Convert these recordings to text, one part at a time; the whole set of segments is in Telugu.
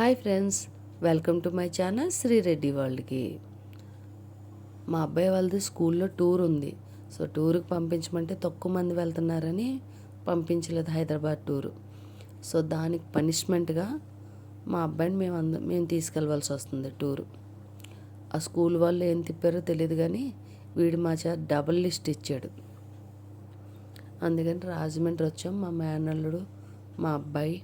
Hi friends welcome to my channel Sri Reddy వరల్డ్కి. మా అబ్బాయి వాళ్ళది స్కూల్లో టూర్ ఉంది. సో టూర్కి పంపించమంటే తక్కువ మంది వెళ్తున్నారని పంపించలేదు హైదరాబాద్ టూరు. సో దానికి పనిష్మెంట్గా మా అబ్బాయిని మేము అంద మేము తీసుకెళ్ళవలసి వస్తుంది టూరు. ఆ స్కూల్ వాళ్ళు ఏం తిప్పారో తెలియదు కానీ వీడు మా చా డబుల్ లిస్ట్ ఇచ్చాడు. అందుకని రాజమండ్రి వచ్చాం. మా మేనల్లుడు మా అబ్బాయి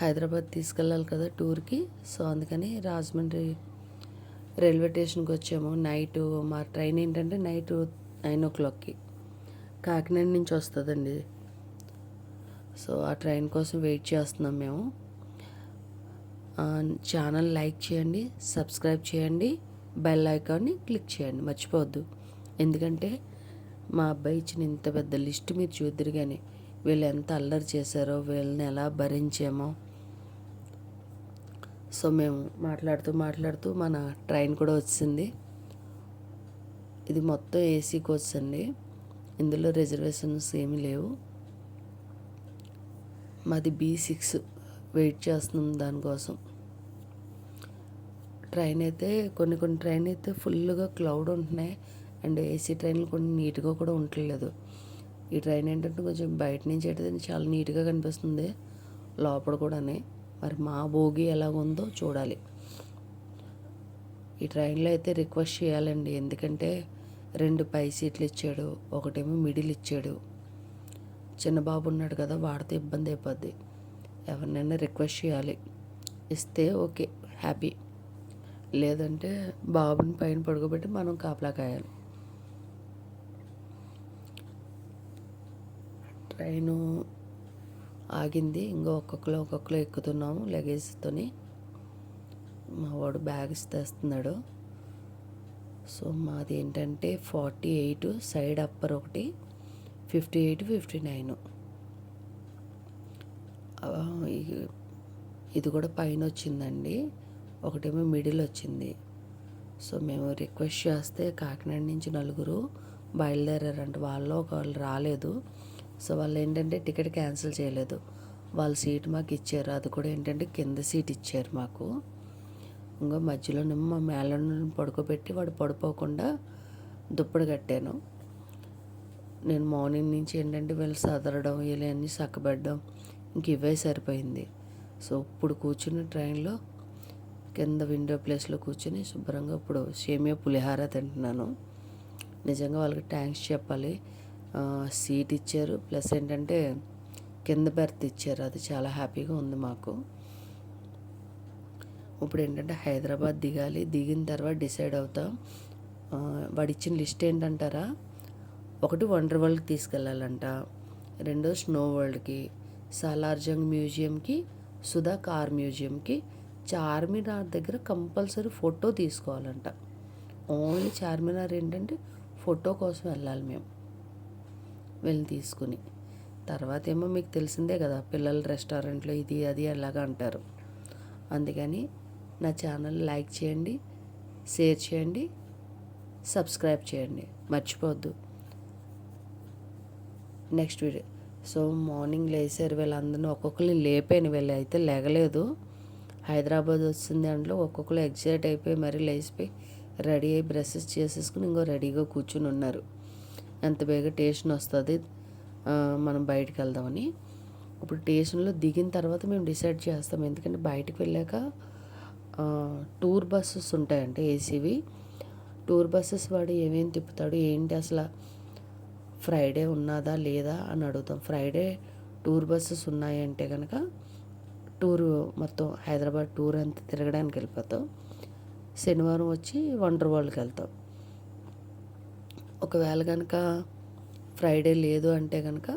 హైదరాబాద్ తీసుకెళ్ళాలి కదా టూర్కి. సో అందుకని రాజమండ్రి రైల్వే స్టేషన్కి వచ్చాము. నైట్ మా ట్రైన్ ఏంటంటే నైట్ నైన్ ఓ క్లాక్కి. కాకినాడ నుంచి వస్తుందండి. సో ఆ ట్రైన్ కోసం వెయిట్ చేస్తున్నాం మేము. ఛానల్ లైక్ చేయండి సబ్స్క్రైబ్ చేయండి బెల్ ఐకాన్ని క్లిక్ చేయండి. మర్చిపోవద్దు. ఎందుకంటే మా అబ్బాయి ఇచ్చిన ఇంత పెద్ద లిస్ట్ మీరు చూద్దరు కానీ వీళ్ళు ఎంత అల్లరి చేశారో వీళ్ళని ఎలా భరించామో సో మేము మాట్లాడుతూ మాట్లాడుతూ మన ట్రైన్ కూడా వచ్చింది. ఇది మొత్తం ఏసీ కోచ్ అండి. ఇందులో రిజర్వేషన్స్ ఏమీ లేవు. మాది బీ సిక్స్ వెయిట్ చేస్తున్నాం దానికోసం. ట్రైన్ అయితే కొన్ని కొన్ని ట్రైన్ అయితే ఫుల్గా క్లౌడ్ ఉంటున్నాయి. అండ్ ఏసీ ట్రైన్లు కొన్ని నీట్గా కూడా ఉండట్లేదు. ఈ ట్రైన్ ఏంటంటే కొంచెం బయట నుంచి అయితే చాలా నీట్గా కనిపిస్తుంది. లోపల కూడానే. మరి మా భోగి ఎలాగుందో చూడాలి. ఈ ట్రైన్లో అయితే రిక్వెస్ట్ చేయాలండి. ఎందుకంటే రెండు పై సీట్లు ఇచ్చాడు ఒకటేమో మిడిల్ ఇచ్చాడు. చిన్న బాబు ఉన్నాడు కదా వాడితే ఇబ్బంది అయిపోద్ది. ఎవరినైనా రిక్వెస్ట్ చేయాలి. ఇస్తే ఓకే హ్యాపీ. లేదంటే బాబుని పైన పడుకోబెట్టి మనం కాపలా కాయాలి. ట్రైను ఆగింది. ఇంకో ఒక్కొక్కరు ఒక్కొక్కరు ఎక్కుతున్నాము లగేజ్తోని. మా వాడు బ్యాగ్స్ తెస్తున్నాడు సో మాది ఏంటంటే ఫార్టీ ఎయిట్ సైడ్ అప్పర్ ఒకటి ఫిఫ్టీ ఎయిట్ ఫిఫ్టీ నైన్. ఇది కూడా పైన వచ్చిందండి. ఒకటేమో మిడిల్ వచ్చింది. సో మేము రిక్వెస్ట్ చేస్తే కాకినాడ నుంచి నలుగురు బయలుదేరారంట. వాళ్ళు ఒకళ్ళు రాలేదు. సో వాళ్ళు ఏంటంటే టికెట్ క్యాన్సిల్ చేయలేదు. వాళ్ళ సీట్ మాకు ఇచ్చారు. అది కూడా ఏంటంటే కింద సీట్ ఇచ్చారు మాకు. ఇంకా మధ్యలోనేమో మా మేళను పడుకోబెట్టి వాడు పడిపోకుండా దుప్పటి కట్టాను. నేను మార్నింగ్ నుంచి ఏంటంటే వీళ్ళు సదరడం వీళ్ళన్నీ చక్కబెట్టడం ఇంక ఇవే సరిపోయింది. సో ఇప్పుడు కూర్చున్న ట్రైన్లో కింద విండో ప్లేస్లో కూర్చొని శుభ్రంగా ఇప్పుడు సేమియా పులిహార తింటున్నాను. నిజంగా వాళ్ళకి థ్యాంక్స్ చెప్పాలి. సీట్ ఇచ్చారు. ప్లస్ ఏంటంటే కింద బెర్త్ ఇచ్చారు. అది చాలా హ్యాపీగా ఉంది మాకు. ఇప్పుడు ఏంటంటే హైదరాబాద్ దిగాలి. దిగిన తర్వాత డిసైడ్ అవుతాం. వాడు ఇచ్చిన లిస్ట్ ఏంటంటారా? ఒకటి వండర్ వరల్డ్కి తీసుకెళ్ళాలంట. రెండో స్నో వరల్డ్కి సాలార్జంగ్ మ్యూజియంకి సుధా కార్ మ్యూజియంకి చార్మినార్ దగ్గర కంపల్సరీ ఫోటో తీసుకోవాలంట. ఓన్లీ చార్మినార్ ఏంటంటే ఫోటో కోసం వెళ్ళాలి మేము. వెళ్ళి తీసుకుని. తర్వాత ఏమో మీకు తెలిసిందే కదా పిల్లల రెస్టారెంట్లో ఇది అది అలాగ అంటారు. అందుకని నా ఛానల్ లైక్ చేయండి షేర్ చేయండి సబ్స్క్రైబ్ చేయండి. మర్చిపోవద్దు. Next video. సో మార్నింగ్ లేసారు వీళ్ళందరినీ ఒక్కొక్కరిని లేపాను వీళ్ళు. అయితే లేగలేదు. హైదరాబాద్ వచ్చింది దాంట్లో ఒక్కొక్కరు ఎగ్జైట్ అయిపోయి మరీ లేచిపోయి రెడీ అయ్యి బ్రషెస్ చేసేసుకుని ఇంకో రెడీగా కూర్చుని ఉన్నారు. ఎంత బేగా టేషన్ వస్తుంది మనం బయటికి వెళ్దామని. ఇప్పుడు స్టేషన్లో దిగిన తర్వాత మేము డిసైడ్ చేస్తాం. ఎందుకంటే బయటికి వెళ్ళాక టూర్ బస్సెస్ ఉంటాయంటే ఏసీవి. టూర్ బస్సెస్ వాడు ఏమేమి తిప్పుతాడు ఏంటి అసలు ఫ్రైడే ఉన్నదా లేదా అని అడుగుతాం. ఫ్రైడే టూర్ బస్సెస్ ఉన్నాయంటే కనుక టూర్ మొత్తం హైదరాబాద్ టూర్ అంతా తిరగడానికి వెళ్ళిపోతాం. శనివారం వచ్చి వండర్ వరల్డ్కి వెళ్తాం. ఒకవేళ కనుక ఫ్రైడే లేదు అంటే కనుక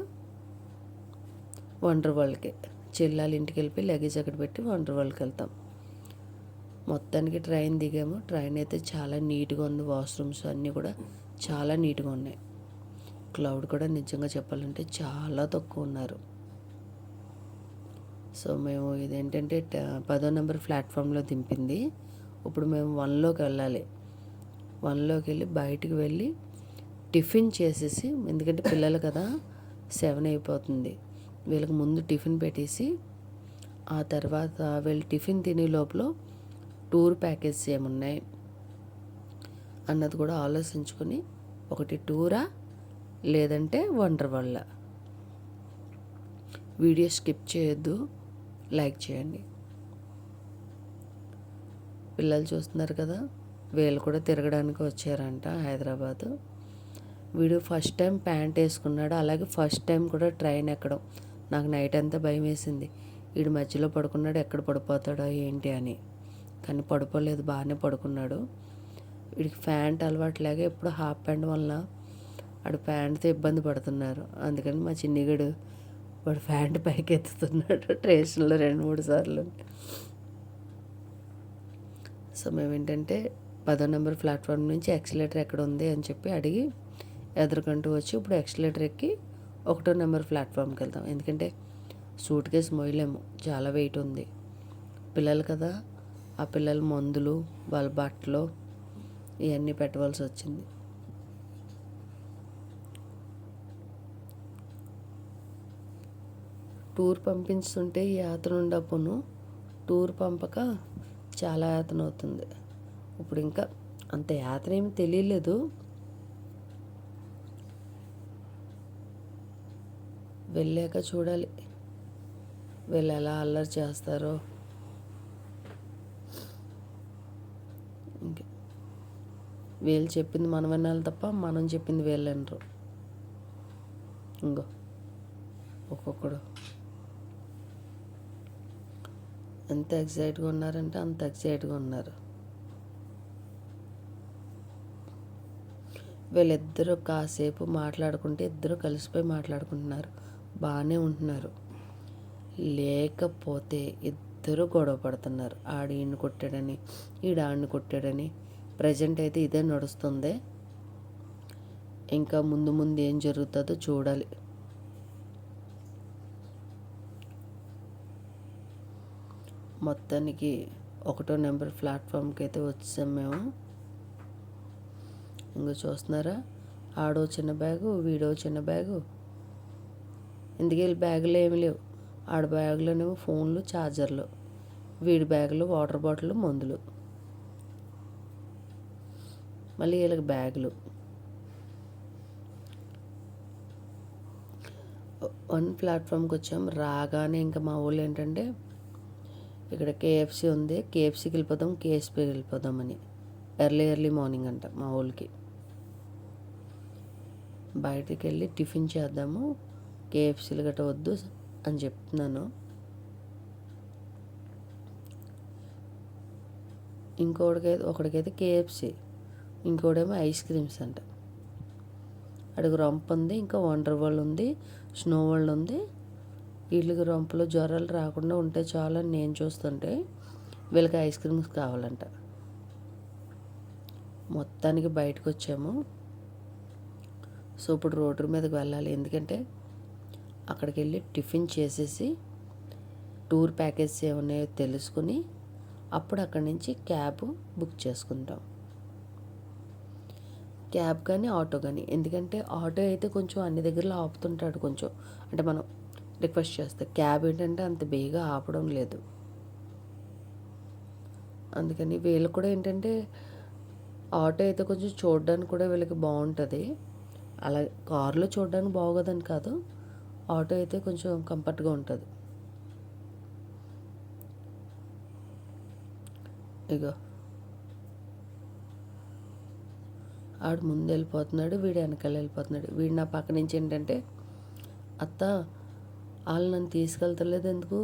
వండర్ వరల్డ్కి. చెల్లాలి ఇంటికి వెళ్ళిపోయి లగేజ్ అక్కడ పెట్టి వండర్ వరల్డ్కి వెళ్తాం. మొత్తానికి ట్రైన్ దిగాము. ట్రైన్ అయితే చాలా నీట్గా ఉంది. వాష్రూమ్స్ అన్నీ కూడా చాలా నీట్గా ఉన్నాయి. క్లౌడ్ కూడా నిజంగా చెప్పాలంటే చాలా తక్కువ ఉన్నారు. సో మేము ఇదేంటంటే పదో నెంబర్ ప్లాట్ఫామ్లో దింపింది. ఇప్పుడు మేము వన్లోకి వెళ్ళాలి. వన్లోకి వెళ్ళి బయటికి వెళ్ళి టిఫిన్ చేసేసి ఎందుకంటే పిల్లలు కదా సెవెన్ అయిపోతుంది. వీళ్ళకి ముందు టిఫిన్ పెట్టేసి ఆ తర్వాత వీళ్ళు టిఫిన్ తినే లోపల టూర్ ప్యాకేజ్ ఏమున్నాయి అన్నది కూడా ఆలోచించుకొని ఒకటి టూరా లేదంటే వండర్ వల్ల వీడియో స్కిప్ చేయొద్దు లైక్ చేయండి. పిల్లలు చూస్తున్నారు కదా వీళ్ళు కూడా తిరగడానికి వచ్చారంట హైదరాబాద్. వీడు ఫస్ట్ టైం ప్యాంట్ వేసుకున్నాడు. అలాగే ఫస్ట్ టైం కూడా ట్రైన్ ఎక్కడం. నాకు నైట్ అంతా భయం వేసింది. వీడు మధ్యలో పడుకున్నాడు. ఎక్కడ పడిపోతాడో ఏంటి అని. కానీ పడిపోలేదు బాగానే పడుకున్నాడు. వీడికి ప్యాంట్ అలవాటులాగా ఎప్పుడు హాఫ్ ప్యాంట్ వల్ల వాడు ప్యాంట్తో ఇబ్బంది పడుతున్నారు. అందుకని మా చిన్నిగడు వాడు ప్యాంట్ పైకి ఎత్తుతున్నాడు. ట్రేషన్లో రెండు మూడు సార్లు. సో మేము ఏంటంటే పదో నెంబర్ ప్లాట్ఫామ్ నుంచి ఎక్సిలేటర్ ఎక్కడ ఉంది అని చెప్పి అడిగి ఎదురుకంటూ వచ్చి ఇప్పుడు ఎక్స్లేటర్ ఎక్కి ఒకటో నెంబర్ ప్లాట్ఫామ్కి వెళ్తాం ఎందుకంటే సూట్ కేసు మోయలేము చాలా వెయిట్ ఉంది. పిల్లలు కదా. ఆ పిల్లల మందులు వాళ్ళ బట్టలు ఇవన్నీ పెట్టవలసి వచ్చింది. టూర్ పంపించుతుంటే ఈ యాతన ఉండపును టూర్ పంపక చాలా యాతన అవుతుంది. ఇప్పుడు ఇంకా అంత యాతన ఏమి తెలియలేదు. వెళ్ళాక చూడాలి. వీళ్ళు ఎలా అల్లరి చేస్తారో. వీళ్ళు చెప్పింది మనం వినాలి తప్ప మనం చెప్పింది వీళ్ళు వినరు. ఇంకో. ఒక్కొక్కడు. ఎంత ఎగ్జైట్గా ఉన్నారంటే అంత ఎగ్జైట్గా ఉన్నారు. వీళ్ళిద్దరూ కాసేపు మాట్లాడుకుంటే ఇద్దరు కలిసిపోయి మాట్లాడుకుంటున్నారు. బాగానే ఉంటున్నారు. లేకపోతే ఇద్దరు గొడవ పడుతున్నారు. ఆడు కొట్టాడని ఈడ ఆడిని కొట్టాడని. ప్రజెంట్ అయితే ఇదే నడుస్తుంది. ఇంకా ముందు ముందు ఏం జరుగుతుందో చూడాలి. మొత్తానికి ఒకటో నెంబర్ ప్లాట్ఫామ్కి అయితే వచ్చాం మేము. ఇంకో చూస్తున్నారా? ఆడో చిన్న బ్యాగు వీడో చిన్న బ్యాగు. ఇందుకే బ్యాగులు ఏమి లేవు. ఆడ బ్యాగులోనేమో ఫోన్లు ఛార్జర్లు వీడి బ్యాగులు వాటర్ బాటిల్ మందులు. మళ్ళీ వీళ్ళకి బ్యాగులు. వన్ ప్లాట్ఫామ్కి వచ్చాం. రాగానే ఇంకా మా ఊళ్ళో ఏంటంటే ఇక్కడ కేఎఫ్సీ ఉంది. కేఎఫ్సీకి వెళ్ళిపోదాం కేఎస్పీకి వెళ్ళిపోదాం అని ఎర్లీ ఎర్లీ మార్నింగ్ అంట మా ఊళ్ళకి. బయటికి వెళ్ళి టిఫిన్ చేద్దాము. కేఎఫ్సీలు గట్రా వద్దు అని చెప్తున్నాను. ఇంకోటికైతే ఒకడికైతే కేఎఫ్సీ ఇంకోటేమో ఐస్ క్రీమ్స్ అంట. అడుగు రంప్ ఉంది ఇంకా వండర్ వరల్డ్ ఉంది స్నో వరల్డ్ ఉంది. వీళ్ళకి రొంపలో జ్వరాలు రాకుండా ఉంటే చాలు అని నేను చూస్తుంటే వీళ్ళకి ఐస్ క్రీమ్స్ కావాలంట. మొత్తానికి బయటకు వచ్చాము సో ఇప్పుడు రోడ్డు మీదకి వెళ్ళాలి. ఎందుకంటే అక్కడికి వెళ్ళి టిఫిన్ చేసేసి టూర్ ప్యాకేజ్ ఏమున్నాయో తెలుసుకుని అప్పుడు అక్కడి నుంచి క్యాబ్ బుక్ చేసుకుంటాం. క్యాబ్ కానీ ఆటో కానీ. ఎందుకంటే ఆటో అయితే కొంచెం అన్ని దగ్గరలో ఆపుతుంటాడు కొంచెం. అంటే మనం రిక్వెస్ట్ చేస్తే క్యాబ్ ఏంటంటే అంత బేగా ఆపడం లేదు. అందుకని వీళ్ళు కూడా ఏంటంటే ఆటో అయితే కొంచెం చూడడానికి కూడా వీళ్ళకి బాగుంటుంది. అలా కారులో చూడడానికి బాగోదని కాదు. ఆటో అయితే కొంచెం కంఫర్ట్గా ఉంటుంది. ఇగో. ఆడు ముందు వెళ్ళిపోతున్నాడు వీడు వెనకాల వెళ్ళిపోతున్నాడు. వీడు నా పక్క నుంచి ఏంటంటే అత్త వాళ్ళు నన్ను తీసుకెళ్తలేదు ఎందుకు?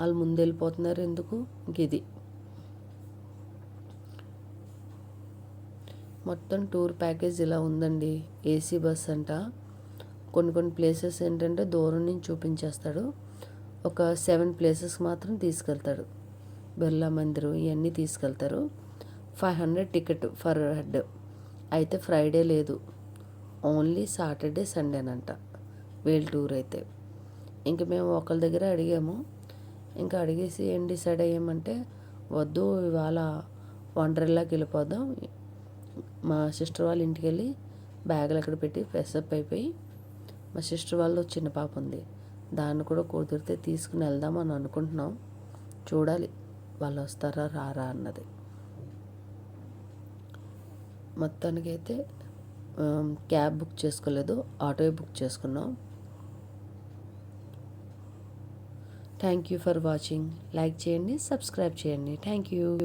వాళ్ళు ముందు వెళ్ళిపోతున్నారు ఎందుకు? ఇంక ఇది. మొత్తం టూర్ ప్యాకేజ్ ఇలా ఉందండి. ఏసీ బస్ అంట. కొన్ని కొన్ని ప్లేసెస్ ఏంటంటే దూరం నుంచి చూపించేస్తాడు. ఒక సెవెన్ ప్లేసెస్ మాత్రం తీసుకెళ్తాడు. బిర్లా మందిరం ఇవన్నీ తీసుకెళ్తారు. Five hundred ticket for head అయితే ఫ్రైడే లేదు. ఓన్లీ సాటర్డే సండేనంట వేల్ టూర్ అయితే. ఇంక మేము ఒకరి దగ్గర అడిగాము. ఇంకా అడిగేసి ఏం డిసైడ్ అయ్యామంటే వద్దు ఇవాళ వండర్లాకి వెళ్ళిపోదాం. మా సిస్టర్ వాళ్ళ ఇంటికి వెళ్ళి బ్యాగులు అక్కడ పెట్టి ఫ్రెష్ అప్ అయిపోయి మా సిస్టర్ వాళ్ళు చిన్న పాప ఉంది. దాన్ని కూడా కుదిరితే తీసుకుని వెళ్దామని అనుకుంటున్నాం. చూడాలి. వాళ్ళు వస్తారా రారా అన్నది. మొత్తానికైతే అయితే క్యాబ్ బుక్ చేసుకోలేదు. ఆటో బుక్ చేసుకున్నాం. Thank you for watching. Like చేయండి సబ్స్క్రైబ్ చేయండి. Thank you.